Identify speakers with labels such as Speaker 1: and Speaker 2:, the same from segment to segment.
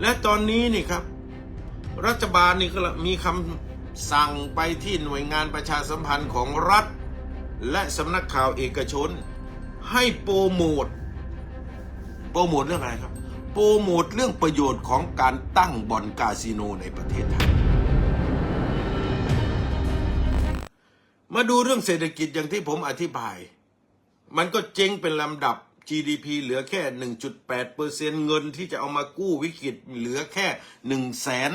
Speaker 1: และตอนนี้นี่ครับ รัฐบาลนี่ก็มีคำสั่งไปที่หน่วยงานประชาสัมพันธ์ของรัฐ และสำนักข่าวเอกชน ให้โปรโมทโปรโมทเรื่องอะไรครับ โปรโมทเรื่องประโยชน์ของการตั้งบ่อนคาสิโนในประเทศไทย มาดูเรื่องเศรษฐกิจอย่างที่ผมอธิบาย มันก็เจ๊งเป็นลำดับ GDP เหลือแค่ 1.8เปอร์เซ็นเงินที่จะเอามากู้วิกฤตเหลือแค่1แสน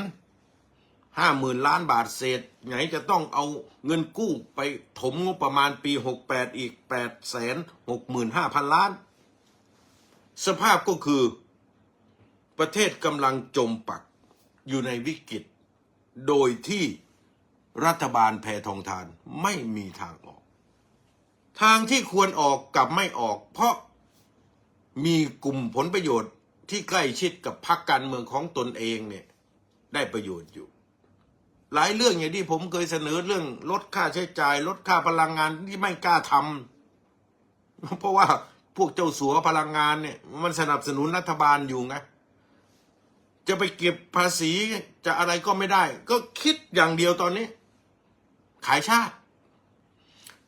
Speaker 1: ห้าหมื่นล้านบาทเศษไหนจะต้องเอาเงินกู้ไปถมงบประมาณปี 68 อีก8แสน6หมื่นห้าพันล้าน สภาพก็คือประเทศกำลังจมปักอยู่ในวิกฤต โดยที่รัฐบาลแพทองทานไม่มีทางออก ทางที่ควรออกกับไม่ออก เพราะ มีกลุ่มผลประโยชน์ที่ใกล้ชิดกับพรรคการเมืองของตนเองเนี่ยได้ประโยชน์อยู่ หลายเรื่องอย่างที่ผมเคยเสนอเรื่องลดค่าใช้จ่าย ลดค่าพลังงานที่ไม่กล้าทำเพราะว่าพวกเจ้าสัวพลังงานเนี่ยมันสนับสนุนรัฐบาลอยู่ไงจะไปเก็บภาษีจะอะไรก็ไม่ได้ ก็คิดอย่างเดียวตอนนี้ ขายชาติ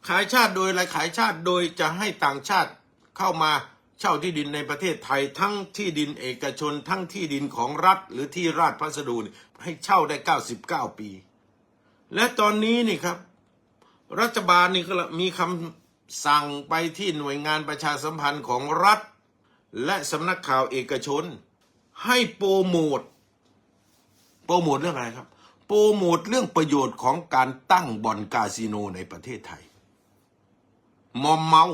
Speaker 1: ขายชาติโดยอะไรขายชาติโดยจะให้ต่างชาติเข้ามา เช่าที่ดินในประเทศไทยทั้งที่ดินเอกชน ทั้งที่ดินของรัฐ หรือที่ราชพัสดุให้เช่าได้ 99 ปี และตอนนี้นี่ครับ รัฐบาลนี่ก็มีคำสั่งไปที่หน่วยงานประชาสัมพันธ์ของรัฐ และสำนักข่าวเอกชน ให้โปรโมทโปรโมทเรื่องอะไรครับ โปรโมทเรื่องประโยชน์ของการตั้งบ่อนคาสิโนในประเทศไทย มอมเมา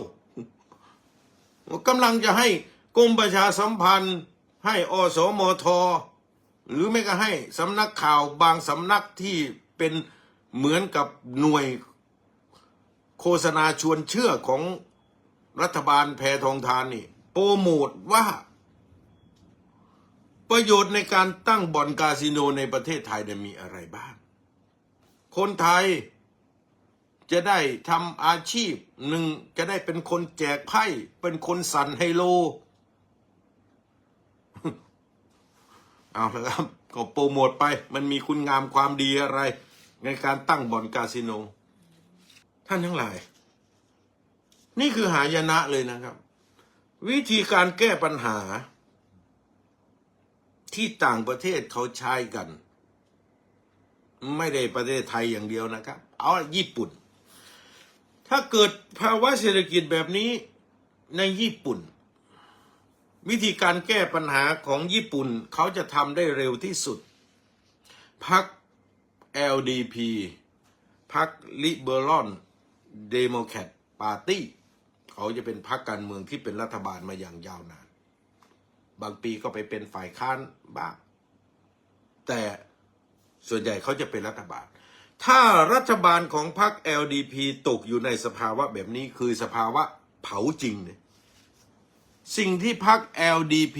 Speaker 1: กำลังจะให้กรมประชาสัมพันธ์ ให้อสมท หรือไม่ก็ให้สำนักข่าวบางสำนักที่เป็นเหมือนกับหน่วยโฆษณาชวนเชื่อของรัฐบาลแพทองทานนี่โปรโมทว่า ประโยชน์ในการตั้งบ่อนคาสิโนในประเทศไทยเนี่ยมีอะไรบ้าง คนไทย จะได้ทำอาชีพหนึ่งจะได้เป็นคนแจกไพ่เป็นคนสั่นไฮโล เอาละครับ ก็โปรโมทไป มันมีคุณงามความดีอะไร ในการตั้งบ่อนคาสิโน ท่านทั้งหลาย นี่คือหายนะเลยนะครับ วิธีการแก้ปัญหา ที่ต่างประเทศเขาใช้กัน ไม่ได้ประเทศไทยอย่างเดียวนะครับ เอาญี่ปุ่น ถ้าเกิดภาวะเศรษฐกิจแบบนี้ในญี่ปุ่น วิธีการแก้ปัญหาของญี่ปุ่นเขาจะทำได้เร็วที่สุดพัก LDP พัก Liberal Democrat Party เขาจะเป็นพักการเมืองที่เป็นรัฐบาลมาอย่างยาวนาน บางปีก็ไปเป็นฝ่ายค้านบ้าง แต่ส่วนใหญ่เขาจะเป็นรัฐบาล ถ้ารัฐบาลของพรรค LDP ตกอยู่ในสภาวะแบบนี้คือสภาวะเผาจริงเนี่ยสิ่งที่พรรค LDP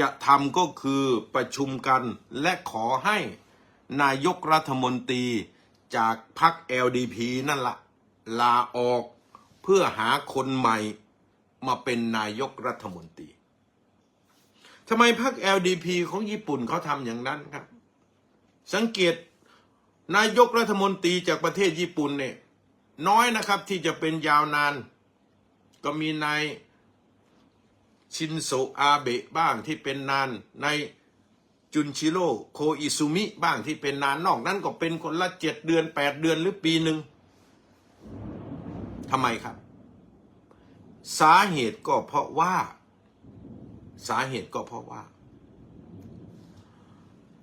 Speaker 1: จะทำก็คือประชุมกันและขอให้นายกรัฐมนตรีจากพรรค LDP นั่นละลาออกเพื่อหาคนใหม่มาเป็นนายกรัฐมนตรีทำไมพรรค LDP ของญี่ปุ่นเขาทำอย่างนั้นครับ สังเกต นายกรัฐมนตรีจากประเทศญี่ปุ่นเนี่ยน้อยนะครับที่จะเป็นยาวนาน ก็มีนายชินโซอาเบะบ้างที่เป็นนานในายจุนชิโร่โคอิซุมิบ้างที่เป็นนานนอกนั้นก็เป็นคนละเจ็ดเดือนแปดเดือนหรือปีหนึ่งทำไมครับ สาเหตุก็เพราะว่า สาเหตุก็เพราะว่า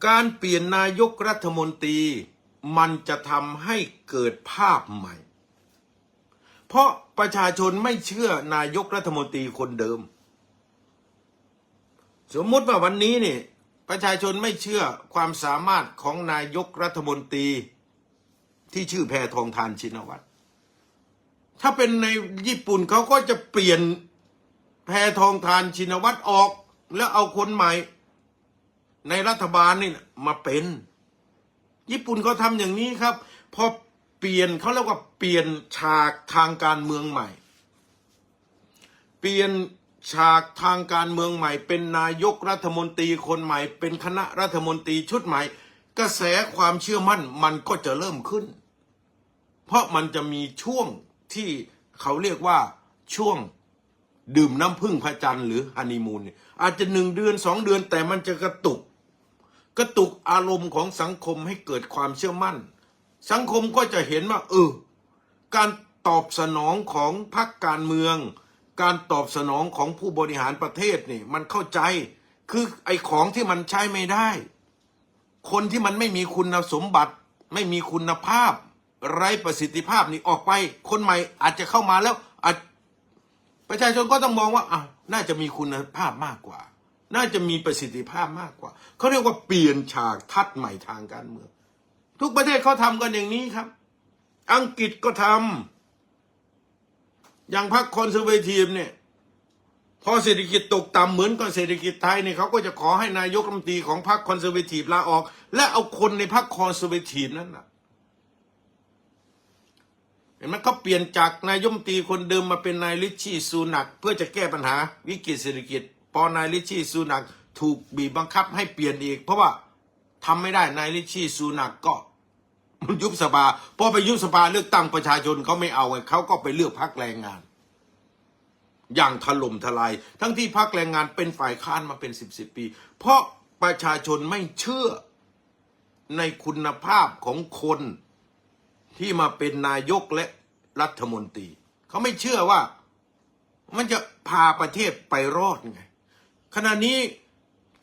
Speaker 1: การเปลี่ยนนายกรัฐมนตรี มันจะทำให้เกิดภาพใหม่ เพราะประชาชนไม่เชื่อนายกรัฐมนตรีคนเดิม สมมติว่าวันนี้เนี่ยประชาชนไม่เชื่อความสามารถของนายกรัฐมนตรีที่ชื่อแพทองทานชินวัตร ถ้าเป็นในญี่ปุ่นเขาก็จะเปลี่ยนแพทองทานชินวัตรออก แล้วเอาคนใหม่ในรัฐบาลนี่มาเป็น ญี่ปุ่นเขาทำอย่างนี้ครับ พอเปลี่ยนเขาเรียกว่าเปลี่ยนฉากทางการเมืองใหม่ เปลี่ยนฉากทางการเมืองใหม่ เป็นนายกรัฐมนตรีคนใหม่ เป็นคณะรัฐมนตรีชุดใหม่ กระแสความเชื่อมั่นมันก็จะเริ่มขึ้น เพราะมันจะมีช่วงที่เขาเรียกว่าช่วงดื่มน้ำพึ่งพระจันทร์หรือฮันนีมูนอาจจะหนึ่งเดือนสองเดือนแต่มันจะกระตุก กระตุกอารมณ์ของสังคมให้เกิดความเชื่อมั่น สังคมก็จะเห็นว่าเออการตอบสนองของพรรคการเมือง การตอบสนองของผู้บริหารประเทศนี่มันเข้าใจ คือไอ้ของที่มันใช้ไม่ได้ คนที่มันไม่มีคุณสมบัติ ไม่มีคุณภาพ ไร้ประสิทธิภาพนี่ออกไป คนใหม่อาจจะเข้ามาแล้วประชาชนก็ต้องมองว่าอ้าวน่าจะมีคุณภาพมากกว่า น่าจะมีประสิทธิภาพมากกว่า เขาเรียกว่าเปลี่ยนฉากทัดใหม่ทางการเมือง ทุกประเทศเขาทำกันอย่างนี้ครับ อังกฤษก็ทำอย่างพรรคคอนเซอร์เวทีฟเนี่ยพอเศรษฐกิจตกต่ำเหมือนกับเศรษฐกิจไทยเนี่ยเขาก็จะขอให้นายกรัฐมนตรีของพรรคคอนเซอร์เวทีฟลาออก และเอาคนในพรรคคอนเซอร์เวทีฟนั้นนะเห็นไหมเขาเปลี่ยนจากนายกรัฐมตีคนเดิมมาเป็นนายลิชชี่ซูนัก เพื่อจะแก้ปัญหาวิกฤตเศรษฐกิจ พอนายลิชี่ซูนักถูกบีบบังคับให้เปลี่ยนอีก เพราะว่าทำไม่ได้นายลิชี่ซูนักก็มันยุบสภาพอไปยุบสภาเลือกตั้งประชาชนเขาไม่เอาไงเขาก็ไปเลือกพรรคแรงงาน อย่างถล่มทลาย ทั้งที่พรรคแรงงานเป็นฝ่ายค้านมาเป็นสิบสิบปี เพราะประชาชนไม่เชื่อในคุณภาพของคนที่มาเป็นนายกและรัฐมนตรี เขาไม่เชื่อว่ามันจะพาประเทศไปรอดไง ขณะนี้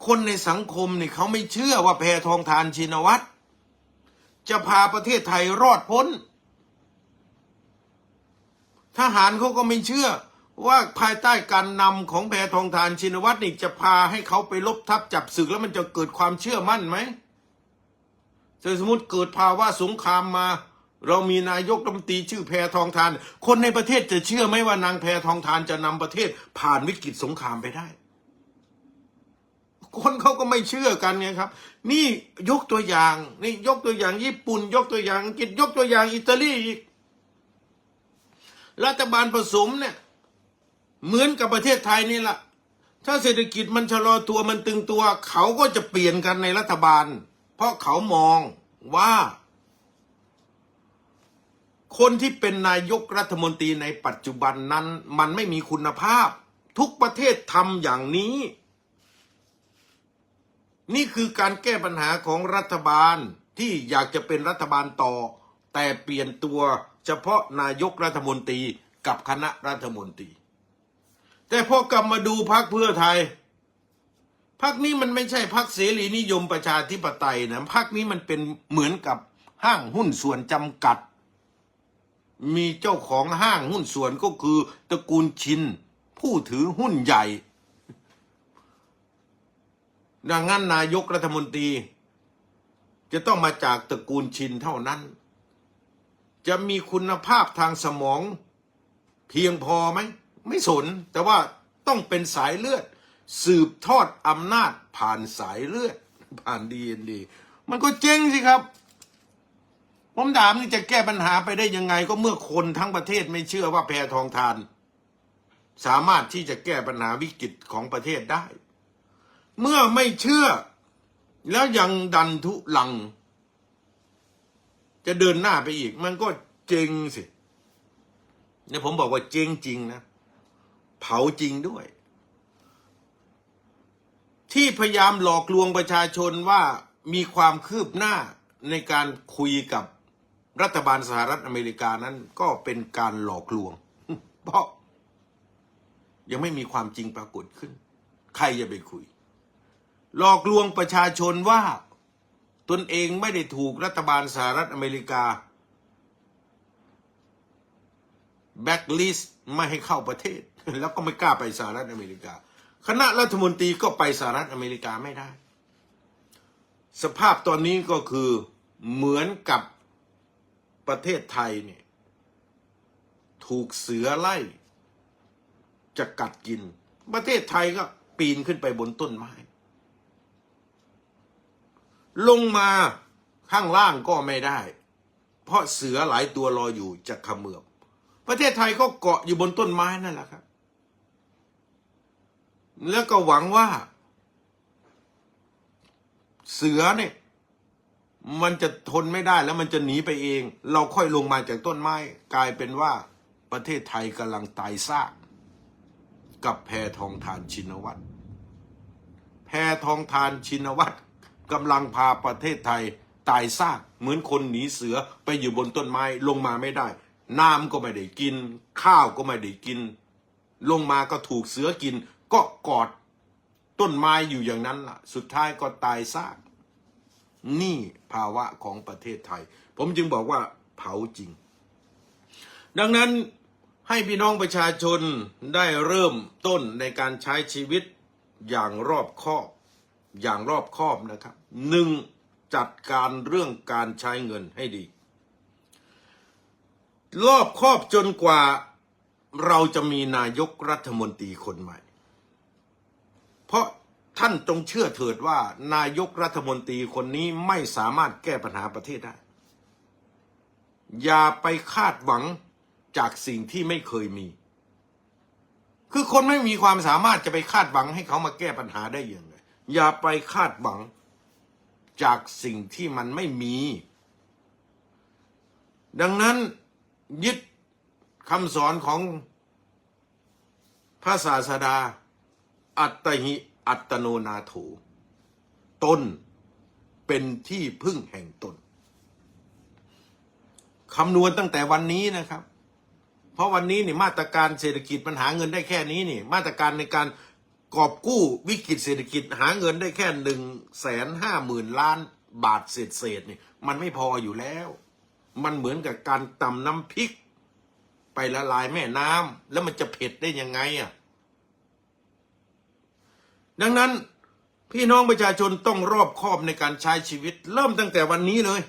Speaker 1: คนในสังคมเนี่ยเขาไม่เชื่อว่าแพทองทานชินวัตรจะพาประเทศไทยรอดพ้น ทหารเขาก็ไม่เชื่อว่าภายใต้การนำของแพทองทานชินวัตรนี่จะพาให้เขาไปลบทับจับศึกแล้วมันจะเกิดความเชื่อมั่นไหมสมมติเกิดภาวะสงครามมา เรามีนายกรัฐมนตรีชื่อแพทองทาน คนในประเทศจะเชื่อไหมว่านางแพทองทานจะนำประเทศผ่านวิกฤตสงครามไปได้ คนเขาก็ไม่เชื่อกันไงครับ นี่ยกตัวอย่าง นี่ยกตัวอย่างญี่ปุ่น ยกตัวอย่างอังกฤษยกตัวอย่างอิตาลีอีกรัฐบาลผสมเนี่ย เหมือนกับประเทศไทยนี่แหละถ้าเศรษฐกิจมันชะลอตัวมันตึงตัว เขาก็จะเปลี่ยนกันในรัฐบาล เพราะเขามองว่า คนที่เป็นนายกรัฐมนตรีในปัจจุบันนั้น มันไม่มีคุณภาพ ทุกประเทศทำอย่างนี้ นี่คือการแก้ปัญหาของรัฐบาลที่อยากจะเป็นรัฐบาลต่อ แต่เปลี่ยนตัวเฉพาะนายกรัฐมนตรีกับคณะรัฐมนตรี แต่พอกลับมาดูพักเพื่อไทยพักนี้มันไม่ใช่พักเสรีนิยมประชาธิปไตยนะพักนี้มันเป็นเหมือนกับห้างหุ้นส่วนจำกัด มีเจ้าของห้างหุ้นส่วนก็คือตระกูลชิน ผู้ถือหุ้นใหญ่ ดังนั้นนายกรัฐมนตรี จะต้องมาจากตระกูลชินเท่านั้น จะมีคุณภาพทางสมองเพียงพอไหม ไม่สน แต่ว่าต้องเป็นสายเลือด สืบทอดอำนาจผ่านสายเลือด ผ่านดีเอ็นดีมันก็เจ๊งสิครับ ผมถามนี่จะแก้ปัญหาไปได้ยังไง ก็เมื่อคนทั้งประเทศไม่เชื่อว่าแพทองทาน สามารถที่จะแก้ปัญหาวิกฤตของประเทศได้ เมื่อไม่เชื่อ แล้วยังดันทุลัง จะเดินหน้าไปอีก มันก็เจงสิเนี่ยผมบอกว่าเจงจริงนะ เผาจริงด้วย ที่พยายามหลอกลวงประชาชนว่ามีความคืบหน้าในการคุยกับรัฐบาลสหรัฐอเมริกานั้นก็เป็นการหลอกลวง เพราะยังไม่มีความจริงปรากฏขึ้น ใครจะไปคุย หลอกลวงประชาชนว่าตนเองไม่ได้ถูกรัฐบาลสหรัฐอเมริกา แบ็กลิสไม่ให้เข้าประเทศ แล้วก็ไม่กล้าไปสหรัฐอเมริกา คณะรัฐมนตรีก็ไปสหรัฐอเมริกาไม่ได้ สภาพตอนนี้ก็คือเหมือนกับประเทศไทยเนี่ยถูกเสือไล่จะกัดกิน ประเทศไทยก็ปีนขึ้นไปบนต้นไม้ ลงมาข้างล่างก็ไม่ได้ เพราะเสือหลายตัวรออยู่จะขมือบประเทศไทยก็เกาะอยู่บนต้นไม้นั่นแหละครับ แล้วก็หวังว่า เสือเนี่ย มันจะทนไม่ได้แล้วมันจะหนีไปเอง เราค่อยลงมาจากต้นไม้ กลายเป็นว่าประเทศไทยกำลังตายซากกับแพทองทานชินวัตรแพทองทานชินวัตร กำลังพาประเทศไทยตายซากเหมือนคนหนีเสือไปอยู่บนต้นไม้ลงมาไม่ได้ น้ำก็ไม่ได้กิน ข้าวก็ไม่ได้กิน ลงมาก็ถูกเสือกิน ก็กอดต้นไม้อยู่อย่างนั้นล่ะ สุดท้ายก็ตายซากนี่ภาวะของประเทศไทย ผมจึงบอกว่าเผาจริง ดังนั้นให้พี่น้องประชาชนได้เริ่มต้นในการใช้ชีวิตอย่างรอบคอบ อย่างรอบคอบนะครับหนึ่งจัดการเรื่องการใช้เงินให้ดี รอบคอบจนกว่าเราจะมีนายกรัฐมนตรีคนใหม่ เพราะท่านจงเชื่อเถิดว่านายกรัฐมนตรีคนนี้ไม่สามารถแก้ปัญหาประเทศได้ อย่าไปคาดหวังจากสิ่งที่ไม่เคยมี คือคนไม่มีความสามารถจะไปคาดหวังให้เขามาแก้ปัญหาได้ยังไง อย่าไปคาดหวังจากสิ่งที่มันไม่มี ดังนั้นยึดคำสอนของพระศาสดา อัตหิอัตโนนาโถตนเป็นที่พึ่งแห่งตนคำนวณตั้งแต่วันนี้นะครับ เพราะวันนี้นี่มาตรการเศรษฐกิจมันหาเงินได้แค่นี้นี่ มาตรการในการ กอบกู้วิกฤตเศรษฐกิจหาเงินได้แค่หนึ่งแสนห้าหมื่นล้านบาทเศษเศษนี่มันไม่พออยู่แล้ว มันเหมือนกับการตำน้ำพริก ไปละลายแม่น้ำแล้วมันจะเผ็ดได้ยังไงอะดังนั้นพี่น้องประชาชนต้องรอบคอบในการใช้ชีวิต เริ่มตั้งแต่วันนี้เลย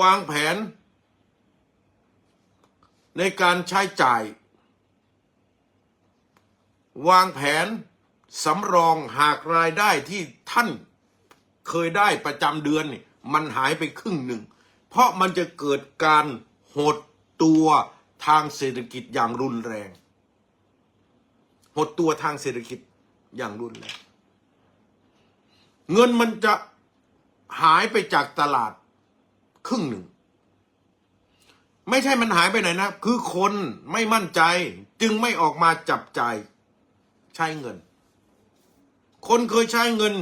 Speaker 1: วางแผน ในการใช้จ่าย วางแผนสำรองหากรายได้ที่ท่านเคยได้ประจำเดือนนี่มันหายไปครึ่งหนึ่ง เพราะมันจะเกิดการหดตัวทางเศรษฐกิจอย่างรุนแรง หดตัวทางเศรษฐกิจอย่างรุนแรง เงินมันจะหายไปจากตลาดครึ่งหนึ่ง ไม่ใช่มันหายไปไหนนะ คือคนไม่มั่นใจจึงไม่ออกมาจับจ่าย ใช้เงิน คนเคยใช้เงิน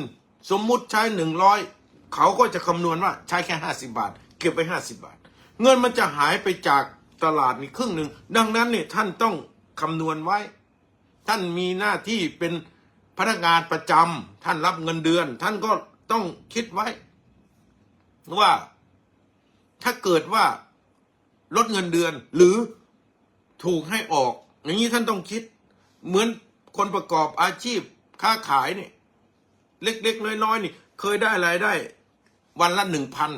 Speaker 1: สมมุติใช้หนึ่งร้อยเขาก็จะคำนวณว่าใช้แค่ห้าสิบาท เก็บไปห้าสิบาท เงินมันจะหายไปจากตลาดนี่ครึ่งหนึ่งดังนั้นเนี่ยท่านต้องคำนวณไว้ ท่านมีหน้าที่เป็นพนักงานประจำท่านรับเงินเดือน ท่านก็ต้องคิดไว้ ว่า ถ้าเกิดว่าลดเงินเดือนหรือถูกให้ออก อย่างนี้ท่านต้องคิดเหมือน คนประกอบอาชีพค้าขายเนี่ยเล็กๆน้อยๆนี่ เคยได้รายได้ วันละหนึ่งพัน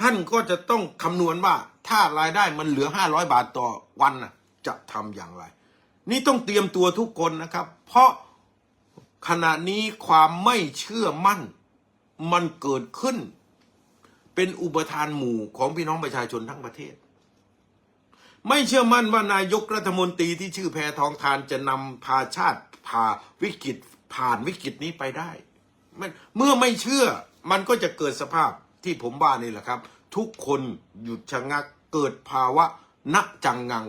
Speaker 1: ท่านก็จะต้องคำนวณว่า ถ้ารายได้มันเหลือห้าร้อยบาทต่อวันน่ะจะทำอย่างไร นี่ต้องเตรียมตัวทุกคนนะครับ เพราะขณะนี้ความไม่เชื่อมั่น มันเกิดขึ้น เป็นอุปทานหมู่ของพี่น้องประชาชนทั้งประเทศ ไม่เชื่อมั่นว่านายกรัฐมนตรีที่ชื่อแพทองทานจะนำพาชาติพาวิกฤตผ่านวิกฤตนี้ไปได้มันเมื่อไม่เชื่อมันก็จะเกิดสภาพที่ผมว่านี่แหละครับ ทุกคนหยุดชะงักเกิดภาวะณจังงัง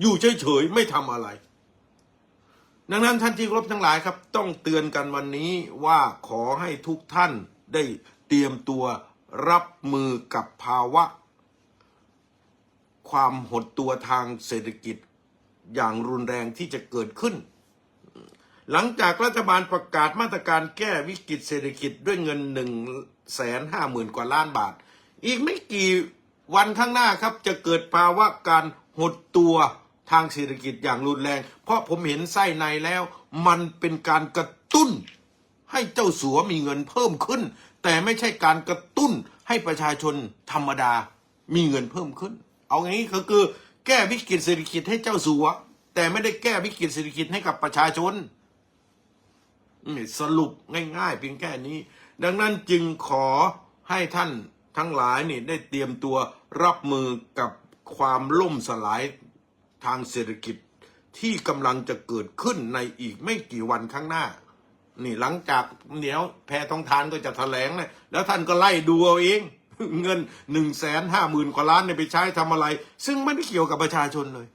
Speaker 1: อยู่เฉยๆไม่ทำอะไร ดังนั้นท่านที่รบทั้งหลายครับ ต้องเตือนกันวันนี้ว่าขอให้ทุกท่านได้เตรียมตัวรับมือกับภาวะ ความหดตัวทางเศรษฐกิจอย่างรุนแรงที่จะเกิดขึ้น หลังจากรัฐบาลประกาศมาตรการแก้วิกฤตเศรษฐกิจด้วยเงินหนึ่งแสนห้าหมื่นกว่าล้านบาท อีกไม่กี่วันข้างหน้าครับจะเกิดภาวะการหดตัวทางเศรษฐกิจอย่างรุนแรง เพราะผมเห็นไส้ในแล้ว มันเป็นการกระตุ้น ให้เจ้าสัวมีเงินเพิ่มขึ้น แต่ไม่ใช่การกระตุ้นให้ประชาชนธรรมดามีเงินเพิ่มขึ้น เอาอย่างนี้ก็คือแก้วิกฤตเศรษฐกิจให้เจ้าสัว แต่ไม่ได้แก้วิกฤตเศรษฐกิจให้กับประชาชนสรุปง่ายๆเพียงแค่นี้ ดังนั้นจึงขอให้ท่านทั้งหลายนี่ได้เตรียมตัวรับมือกับความล่มสลายทางเศรษฐกิจที่กำลังจะเกิดขึ้นในอีกไม่กี่วันข้างหน้า นี่หลังจากเดี๋ยวแพทองทานก็จะแถลงนะแล้วท่านก็ไล่ดูเอาเอง เงินหนึ่งแสนห้าหมื่นกว่าล้านเนี่ยไปใช้ทำอะไร ซึ่งไม่ได้เกี่ยวกับประชาชนเลย